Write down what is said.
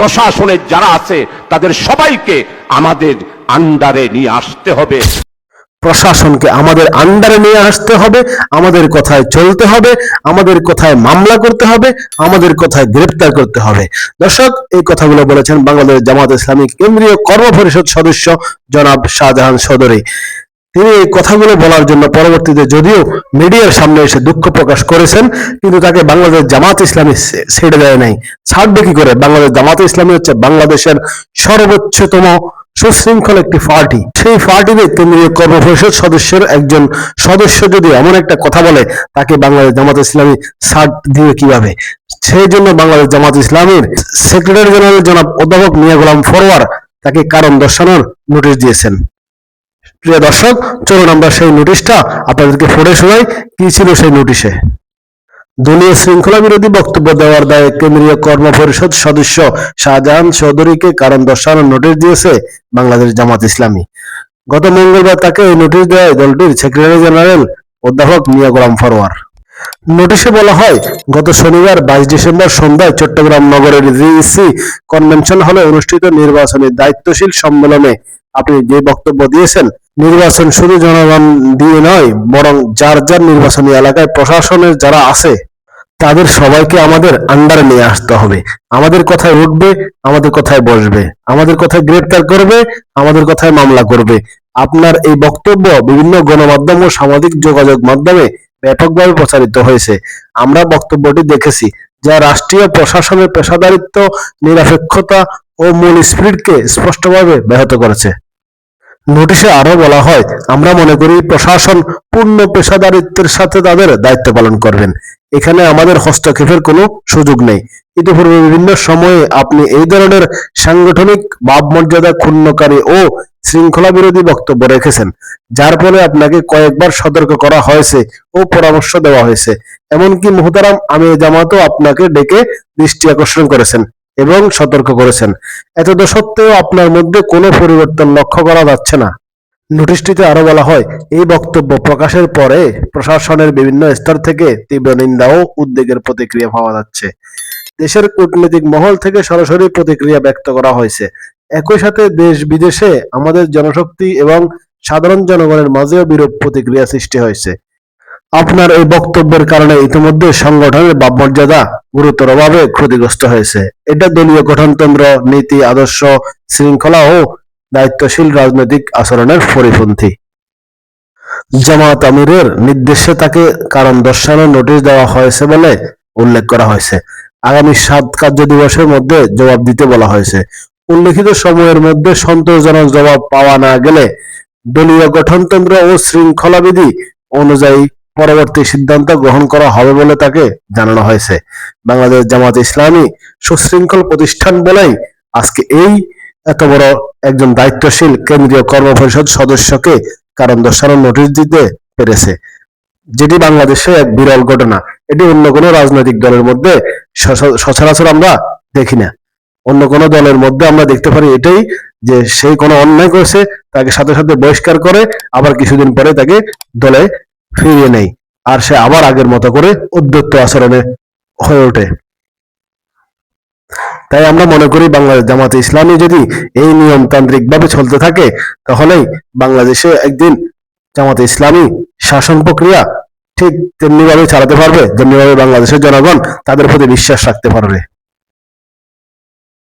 প্রশাসনের যারা আছে, তাদের সবাইকে আমাদের আন্ডারে নিয়ে আসতে হবে। প্রশাসনকে আমাদের আন্ডারে নিয়ে আসতে হবে, আমাদের কথায় চলতে হবে, আমাদের কথায় মামলা করতে হবে, আমাদের কথায় গ্রেপ্তার করতে হবে। দর্শক, এই কথাগুলো বলেছেন বাংলাদেশ জামাত ইসলামী কেন্দ্রীয় কর্ম পরিষদ সদস্য জনাব শাহজাহান সদরী। তিনি এই কথাগুলো বলার জন্য পরবর্তীতে যদিও মিডিয়ার সামনে এসে দুঃখ প্রকাশ করেছেন, কিন্তু তাকে বাংলাদেশ জামাত ইসলামী ছেড়ে দেয় নাই। ছাড়বে কি করে? বাংলাদেশ জামাত ইসলামী হচ্ছে বাংলাদেশের সর্বোচ্চতম সুশৃঙ্খল একটি পার্টি। সেই পার্টিতে কেন্দ্রীয় কর্ম পরিষদ সদস্যের একজন সদস্য যদি এমন একটা কথা বলে, তাকে বাংলাদেশ জামাত ইসলামী ছাড় দিবে কীভাবে? সেই জন্য বাংলাদেশ জামাত ইসলামীর সেক্রেটারি জেনারেল জনাব অধ্যাপক মিয়া গোলাম ফরওয়ার তাকে কারণ দর্শানোর নোটিশ দিয়েছেন। প্রিয় দর্শক, চলুন আমরা সেই নোটিশটা আপনাদেরকে পড়ে শোনাই। কি ছিল সেই নোটিশে? দলীয় শৃঙ্খলা বিরোধী বক্তব্য দেওয়ার দায়ে কেন্দ্রীয় কর্ম পরিষদ সদস্য শাহজাহান চৌধুরীকে কারণ দর্শানোর নোটিশ দিয়েছে বাংলাদেশ জামাত ইসলামী। গত মঙ্গলবার তাকে এই নোটিশ দেয় দলটির সেক্রেটারি জেনারেল অধ্যাপক মিয়া গোলাম ফরওয়ার নোটিশে বলা হয়, গত শনিবার বাইশ ডিসেম্বর সন্ধ্যায় চট্টগ্রাম নগরের জিইসি কনভেনশন হলে অনুষ্ঠিত নির্বাচনী দায়িত্বশীল সম্মেলনে আপনি যে বক্তব্য দিয়েছেন নির্বাচন শুধু জনগণ দিয়ে নয়, বরং যার যার নির্বাচনী এলাকায় প্রশাসনের যারা আছে, তাদের সবাইকে আমাদের আন্ডারে নিয়ে আসতে হবে। আমাদের কথায় উঠবে, আমাদের কথায় বসবে। আমাদের কথায় গ্রেপ্তার করবে, আমাদের কথায় মামলা করবে। আপনার এই বক্তব্য বিভিন্ন গণমাধ্যম ও সামাজিক যোগাযোগ মাধ্যমে ব্যাপকভাবে প্রচারিত হয়েছে। আমরা বক্তব্যটি দেখেছি, যা রাষ্ট্রীয় প্রশাসনের পেশাদারিত্ব, নিরপেক্ষতা ও মূল স্পিরিটকে স্পষ্টভাবে ব্যাহত করেছে। নোটিশে আরও বলা হয়, আমরা মনে করি প্রশাসন পূর্ণ পেশাদারিত্বের সাথে তাদের দায়িত্ব পালন করবেন। এখানে আমাদের হস্তক্ষেপের কোনো সুযোগ নেই। ইতিপূর্বে বিভিন্ন সময়ে আপনি এই ধরনের সাংগঠনিক ভাবমর্যাদা ক্ষুণ্ণকারী ও শৃঙ্খলা বিরোধী বক্তব্য রেখেছেন, যার ফলে আপনাকে কয়েকবার সতর্ক করা হয়েছে ও পরামর্শ দেওয়া হয়েছে। এমনকি মুহতারাম আমি জামাতও আপনাকে ডেকে দৃষ্টি আকর্ষণ করেছেন। এবং সতর্ক করেছেন। এতদ সত্ত্বেও আপনার মধ্যে কোনো পরিবর্তন লক্ষ্য করা যাচ্ছে না। নোটিশটিতে আরও বলা হয়, এই বক্তব্য প্রকাশের পরে প্রশাসনের বিভিন্ন স্তর থেকে তীব্র নিন্দা ও উদ্বেগের প্রতিক্রিয়া পাওয়া যাচ্ছে। দেশের কূটনৈতিক মহল থেকে সরাসরি প্রতিক্রিয়া ব্যক্ত করা হয়েছে। একই সাথে দেশ বিদেশে আমাদের জনশক্তি এবং সাধারণ জনগণের মাঝেও বিরূপ প্রতিক্রিয়া সৃষ্টি হয়েছে। আপনার এই বক্তব্যের কারণে ইতিমধ্যে সংগঠনের ভাবমর্যাদা গুরুতরভাবে ক্ষতিগ্রস্ত হয়েছে। এটা দলীয় গঠনতন্ত্র, নীতি, আদর্শ, শৃঙ্খলা ও দায়িত্বশীল রাজনৈতিক আচরণের পরিপন্থী। জামাত আমিরের নির্দেশে তাকে কারণ দর্শানোর নোটিশ দেওয়া হয়েছে বলে উল্লেখ করা হয়েছে। আগামী সাত কার্য দিবসের মধ্যে জবাব দিতে বলা হয়েছে। উল্লেখিত সময়ের মধ্যে সন্তোষজনক জবাব পাওয়া না গেলে দলীয় গঠনতন্ত্র ও শৃঙ্খলাবিধি অনুযায়ী পরবর্তী সিদ্ধান্ত গ্রহণ করা হবে বলে তাকে জানানো হয়েছে। বাংলাদেশ জামাত ইসলামী সুশৃঙ্খল প্রতিষ্ঠান বলেই আজকে এই এত বড় একজন দায়িত্বশীল কেন্দ্রীয় কর্মপরিষদ সদস্যকে কারণ দর্শানোর নোটিশ দিতে পেরেছে। যেটি বাংলাদেশে এক বিরল ঘটনা। এটি অন্য কোনো রাজনৈতিক দলের মধ্যে সচ- সচরাচর আমরা দেখি না। অন্য কোনো দলের মধ্যে আমরা দেখতে পারি এটাই যে সেই কোনো অন্যায় করেছে, তাকে সাথে সাথে বহিষ্কার করে আবার কিছুদিন পরে তাকে দলে ফিরিয়ে নেয় আর সে আবার আগের মতো করে উদ্যত্ত আচরণে হয়ে ওঠে। তাই আমরা মনে করি বাংলাদেশ জামাতে ইসলামী যদি এই নিয়মতান্ত্রিক ভাবে চলতে থাকে, তাহলেই বাংলাদেশে একদিন জামাতে ইসলামী শাসন প্রক্রিয়া ঠিক তেমনি ভাবে চালাতে পারবে যেমনি ভাবে বাংলাদেশের জনগণ তাদের প্রতি বিশ্বাস রাখতে পারবে।